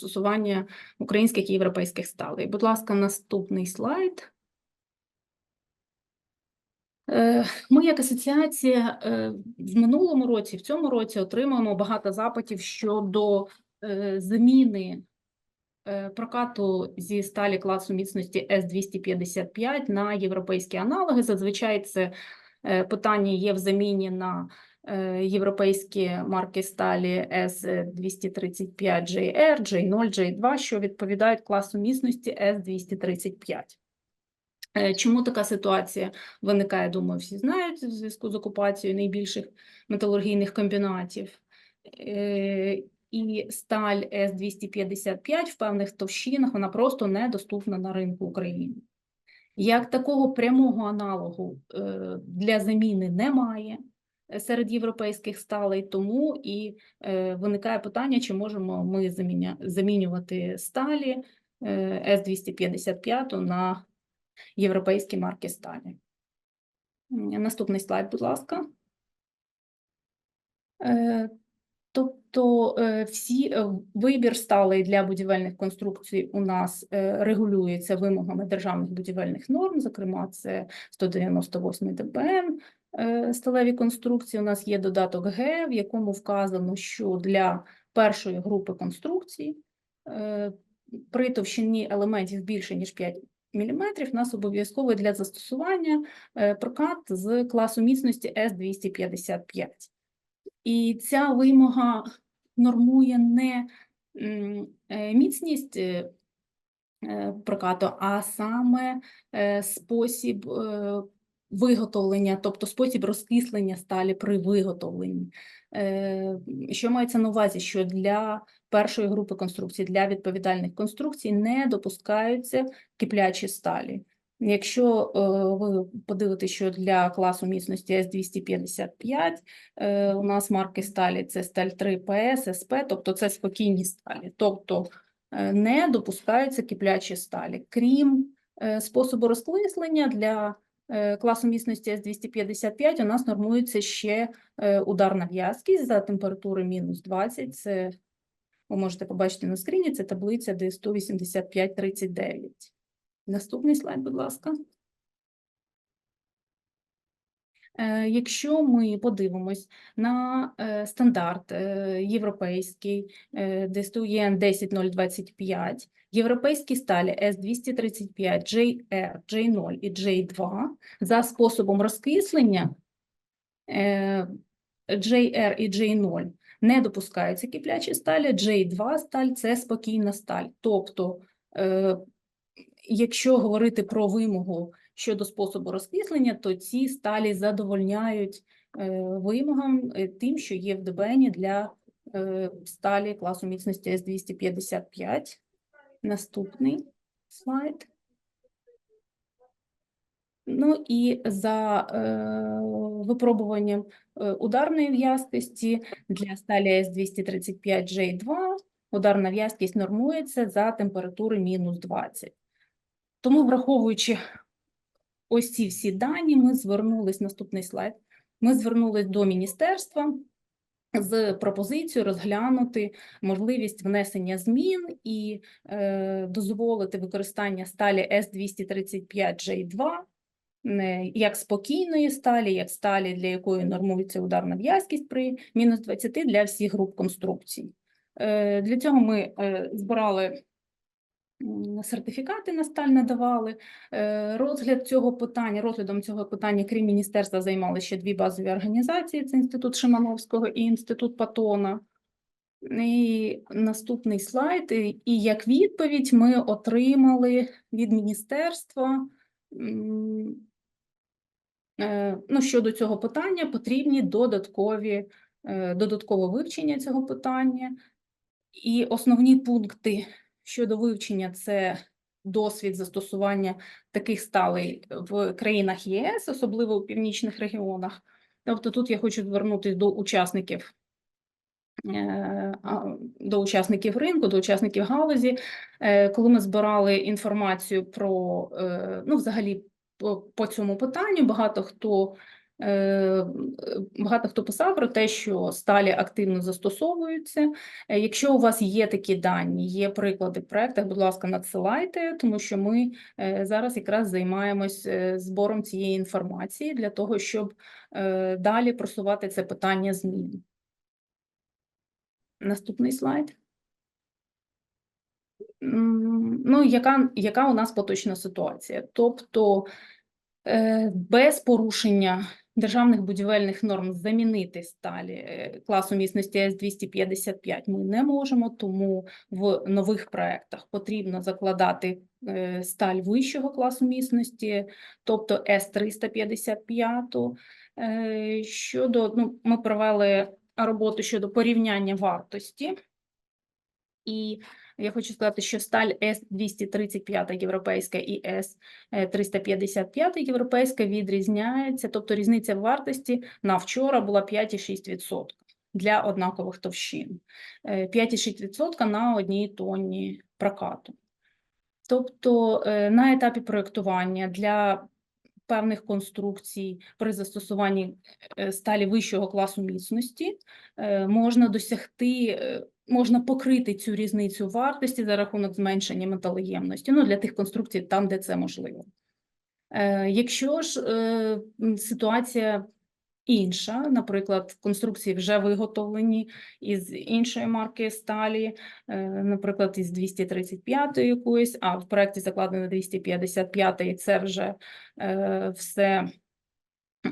застосування українських і європейських сталей. Будь ласка, наступний слайд. Е, Ми, як асоціація, е, в минулому році, в цьому році отримуємо багато запитів щодо е, заміни прокату зі сталі класу міцності С-255 на європейські аналоги. Зазвичай це питання є в заміні на європейські марки сталі С-235JR, J0, J2, що відповідають класу міцності С-235. Е, Чому така ситуація виникає, думаю, всі знають в зв'язку з окупацією найбільших металургійних комбінатів. І сталь С-255 в певних товщинах вона просто недоступна на ринку України. Як такого прямого аналогу е, для заміни немає серед європейських сталей, тому і е, виникає питання, чи можемо ми замінювати сталі е, С-255 на європейські марки сталі. Наступний слайд, будь ласка. Е, Тобто всі вибір сталей для будівельних конструкцій у нас регулюється вимогами державних будівельних норм, зокрема, це 198 ДБН. Е, Сталеві конструкції у нас є додаток Г, в якому вказано, що для першої групи конструкцій е, при товщині елементів більше ніж 5 мм нас обов'язково для застосування е, прокат з класу міцності С-255. І ця вимога нормує не міцність прокату, а саме спосіб виготовлення, тобто спосіб розкислення сталі при виготовленні. Е, Що мається на увазі, що для першої групи конструкцій, для відповідальних конструкцій не допускаються киплячі сталі. Якщо е, ви подивитеся, що для класу міцності С-255 е, у нас марки сталі це сталь 3 ПС, СП, тобто це спокійні сталі, тобто не допускаються киплячі сталі. Крім способу розкислення для класу міцності С-255 у нас нормується ще е, ударна в'язкість за температури мінус 20, це ви можете побачити на скріні, це таблиця Д18539. Наступний слайд, будь ласка. Якщо ми подивимось на е, стандарт європейський е, ДСТУ 10025, європейські сталі С-235, JR, J0 і J2 за способом розкислення е, JR і J0 не допускаються киплячі сталі, J2 сталь – це спокійна сталь. Тобто, е, якщо говорити про вимогу щодо способу розкислення, то ці сталі задовольняють е, вимогам е, тим, що є в ДБН для е, сталі класу міцності С-255. Наступний слайд. Ну і за е, випробуванням е, ударної в'язкості для сталі С-235J2 ударна в'язкість нормується за температури мінус 20. Тому, враховуючи ось ці всі дані, ми звернулись, наступний слайд, ми звернулись до міністерства з пропозицією розглянути можливість внесення змін і е, дозволити використання сталі С-235J2 не як спокійної сталі, як сталі, для якої нормується ударна в'язкість при мінус 20 для всіх груп конструкцій. Е, Для цього ми е, збирали сертифікати на сталь надавали. Е, Розгляд цього питання, розглядом цього питання, крім міністерства, займали ще дві базові організації: це Інститут Шимановського і Інститут Патона. І наступний слайд. І як відповідь ми отримали від міністерства. е, Ну, щодо цього питання потрібні додаткові, е, додаткове вивчення цього питання. І основні пункти щодо вивчення це досвід застосування таких сталей в країнах ЄС, особливо у північних регіонах. Тобто тут я хочу звернутися до учасників е, до учасників ринку, до учасників галузі, Е, коли ми збирали інформацію про, е, ну, взагалі, по, цьому питанню, багато хто Багато хто писав про те, що сталі активно застосовуються. Е, Якщо у вас є такі дані, є приклади в проектах, будь ласка, надсилайте, тому що ми е, зараз якраз займаємось е, збором цієї інформації для того, щоб е, далі просувати це питання змін. Наступний слайд. Ну, яка, яка у нас поточна ситуація? Тобто е, без порушення державних будівельних норм замінити сталі е, класу міцності С-255 ми не можемо, тому в нових проектах потрібно закладати е, сталь вищого класу міцності, тобто С-355. Е, Щодо, ну, ми провели роботу щодо порівняння вартості. І я хочу сказати, що сталь С-235 європейська і С-355 європейська відрізняється, тобто різниця в вартості на вчора була 5,6% для однакових товщин. Е, 5,6% на одній тонні прокату. Тобто е, на етапі проєктування для певних конструкцій при застосуванні е, сталі вищого класу міцності е, можна досягти, е, можна покрити цю різницю вартості за рахунок зменшення металоємності, ну, для тих конструкцій там, де це можливо. Е, Якщо ж е, ситуація інша, наприклад, конструкції вже виготовлені із іншої марки сталі, е, наприклад, із 235 якоїсь, а в проєкті закладено 255, і це вже все.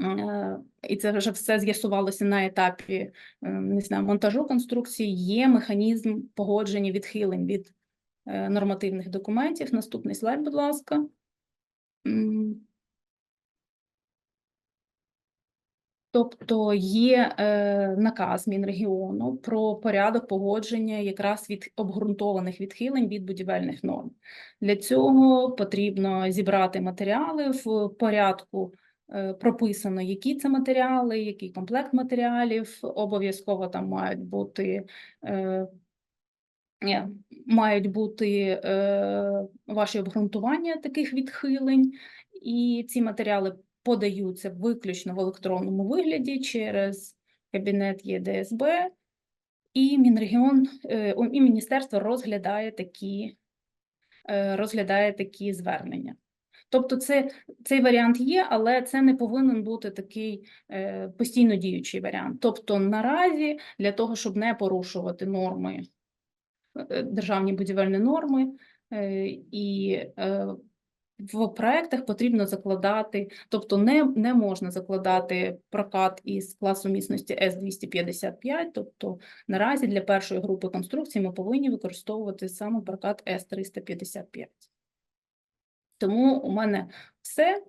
Е, І це вже все з'ясувалося на етапі е, не знаю, монтажу конструкції. Є механізм погодження відхилень від е, нормативних документів. Наступний слайд, будь ласка. Тобто є е, наказ Мінрегіону про порядок погодження якраз від обґрунтованих відхилень від будівельних норм. Для цього потрібно зібрати матеріали в порядку. Е, Прописано, які це матеріали, який комплект матеріалів. Обов'язково там мають бути е, мають бути е, ваші обґрунтування таких відхилень, і ці матеріали подаються виключно в електронному вигляді через кабінет ЄДСБ, і Мінрегіон і міністерство розглядає такі, розглядає такі звернення. Тобто це, цей варіант є, але це не повинен бути такий е, постійно діючий варіант. Тобто наразі для того, щоб не порушувати норми е, державні будівельні норми, е, і е, в проектах потрібно закладати, тобто не, не можна закладати прокат із класу міцності С-255, тобто наразі для першої групи конструкцій ми повинні використовувати саме прокат С-355. Тому у мене все.